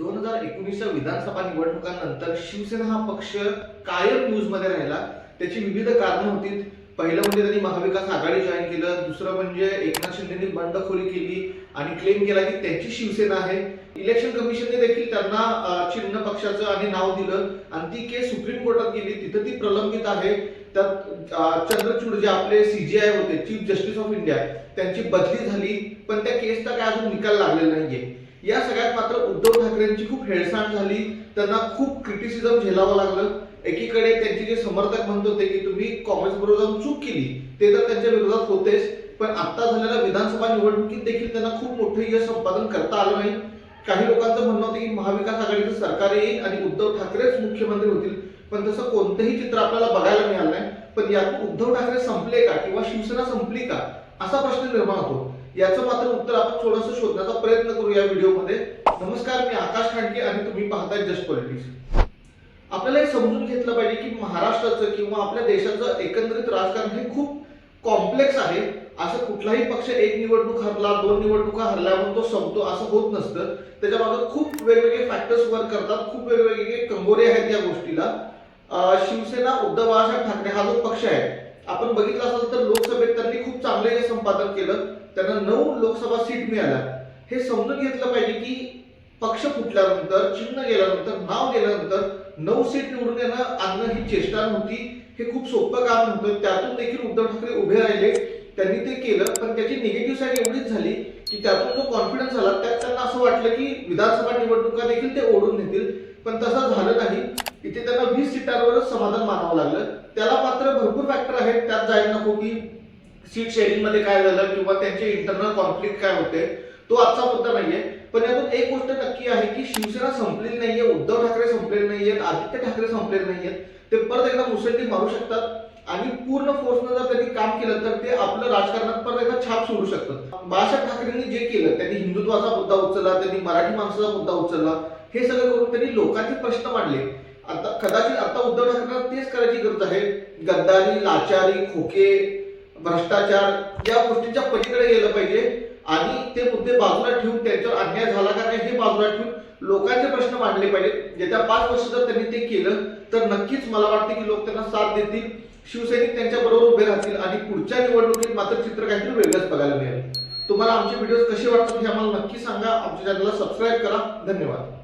दोन हजार एकोणीसच्या विधानसभा निवडणुकांनंतर शिवसेना हा पक्ष कायम न्यूजमध्ये राहिला. त्याची विविध कारणं होती. पहिलं म्हणजे त्यांनी महाविकास आघाडी जॉईन केलं. दुसरं म्हणजे एकनाथ शिंदेनी बंडखोरी केली आणि क्लेम केला की त्यांची शिवसेना आहे. इलेक्शन कमिशनने देखील त्यांना चिन्ह पक्षाचं आणि नाव दिलं. आणि ती केस सुप्रीम कोर्टात गेली. तिथं ती प्रलंबित आहे. त्यात चंद्रचूड जे आपले सीजीआय होते चीफ जस्टिस ऑफ इंडिया त्यांची बदली झाली. पण त्या केसचा काय अजून निकाल लागलेला नाहीये. या सगळ्यात मात्र उद्धव ठाकरेंची खूप हेळसांड झाली. त्यांना खूप क्रिटिसिझम झेलावं लागलं. एकीकडे त्यांचे जे समर्थक म्हणत होते की तुम्ही काँग्रेस बरोबर जाऊन चूक केली ते तर त्यांच्या विरोधात होतेच. पण आता झालेल्या विधानसभा निवडणुकीत देखील त्यांना खूप मोठं यश संपादन करता आलं नाही. काही लोकांचं म्हणणं होतं की महाविकास आघाडीचं सरकार येईल आणि उद्धव ठाकरेच मुख्यमंत्री होतील. पण तसं कोणतंही चित्र आपल्याला बघायला मिळालं नाही. पण यातून उद्धव ठाकरे संपले का किंवा शिवसेना संपली का असा प्रश्न निर्माण होतो. याचं मात्र उत्तर आपण थोडंसं शोधण्याचा प्रयत्न करू या व्हिडिओमध्ये. नमस्कार मी आकाश खांडके आणि तुम्ही पाहताय जस्ट पॉलिटिक्स. आपल्याला हे समजून घेतलं पाहिजे की महाराष्ट्राचं किंवा आपल्या देशाचं एकंदरीत राजकारण हे खूप कॉम्प्लेक्स आहे. असं कुठलाही पक्ष एक निवडणूक हरला दोन निवडणुका हरल्या म्हणून तो संपतो असं होत नसतं. त्याच्यामागे खूप वेगवेगळे फॅक्टर्स वर्क करतात खूप वेगवेगळे कंगोरे आहेत या गोष्टीला. शिवसेना उद्धव बाळासाहेब ठाकरे हा जो पक्ष आहे आपण बघितलं असेल तर लोक त्यांनी खूप चांगले यश संपादन केलं त्यांना नऊ लोकसभा सीट मिळाल्या. हे समजून घेतलं पाहिजे की पक्ष फुटल्यानंतर चिन्ह गेल्यानंतर नाव गेल्यानंतर नऊ सीट निवडून येणं आणणं ही चेष्टा नव्हती. हे खूप सोपं काम नव्हतं. त्यातून देखील उद्धव ठाकरे उभे राहिले. त्यांनी ते केलं पण त्याची निगेटिव्ह साईड एवढीच झाली की त्यातून जो कॉन्फिडन्स आला त्यात त्यांना असं वाटलं की विधानसभा निवडणुका देखील ते ओढून नेतील. पण तसं झालं नाही. इथे त्यांना वीस सीटांवरच समाधान मानावं लागलं. त्याला मात्र भरपूर फॅक्टर आहेत. त्यात जायला नको की सीट शेअरिंगमध्ये काय झालं किंवा त्यांचे इंटरनल कॉन्फ्लिक्ट काय होते तो आजचा मुद्दा नाहीये. पण यातून एक गोष्ट नक्की आहे की शिवसेना संपलेली नाहीये उद्धव ठाकरे संपलेले नाहीयेत आदित्य ठाकरे संपलेले नाहीयेत. ते परत एकदा मुसंडी मारू शकतात आणि पूर्ण फोर्सनं जर त्यांनी काम केलं तर ते आपलं राजकारणात परत एकदा छाप सोडू शकतात. बाळासाहेब ठाकरेंनी जे केलं त्यांनी हिंदुत्वाचा मुद्दा उचलला त्यांनी मराठी माणसाचा मुद्दा उचलला हे सगळं करून त्यांनी लोकांचे प्रश्न मांडले. आता कदाचित आता उद्धव ठाकरेंना तेच करायची गरज आहे. गद्दारी लाचारी खोके भ्रष्टाचार या गोष्टींच्या पलीकडे गेलं पाहिजे. आणि ते मुद्दे बाजूला ठेवून त्यांच्यावर अन्याय झाला का नाही हे बाजूला ठेवून लोकांचे प्रश्न मांडले पाहिजे येत्या पाच वर्ष जर त्यांनी ते केलं तर नक्कीच मला वाटते की लोक त्यांना साथ देतील. शिवसैनिक त्यांच्या बरोबर उभे राहतील आणि पुढच्या निवडणुकीत मात्र चित्र काहीतरी वेगळंच बघायला मिळेल. तुम्हाला आमचे व्हिडिओ कसे वाटतात हे आम्हाला नक्की सांगा. आमच्या चॅनलला सबस्क्राईब करा. धन्यवाद.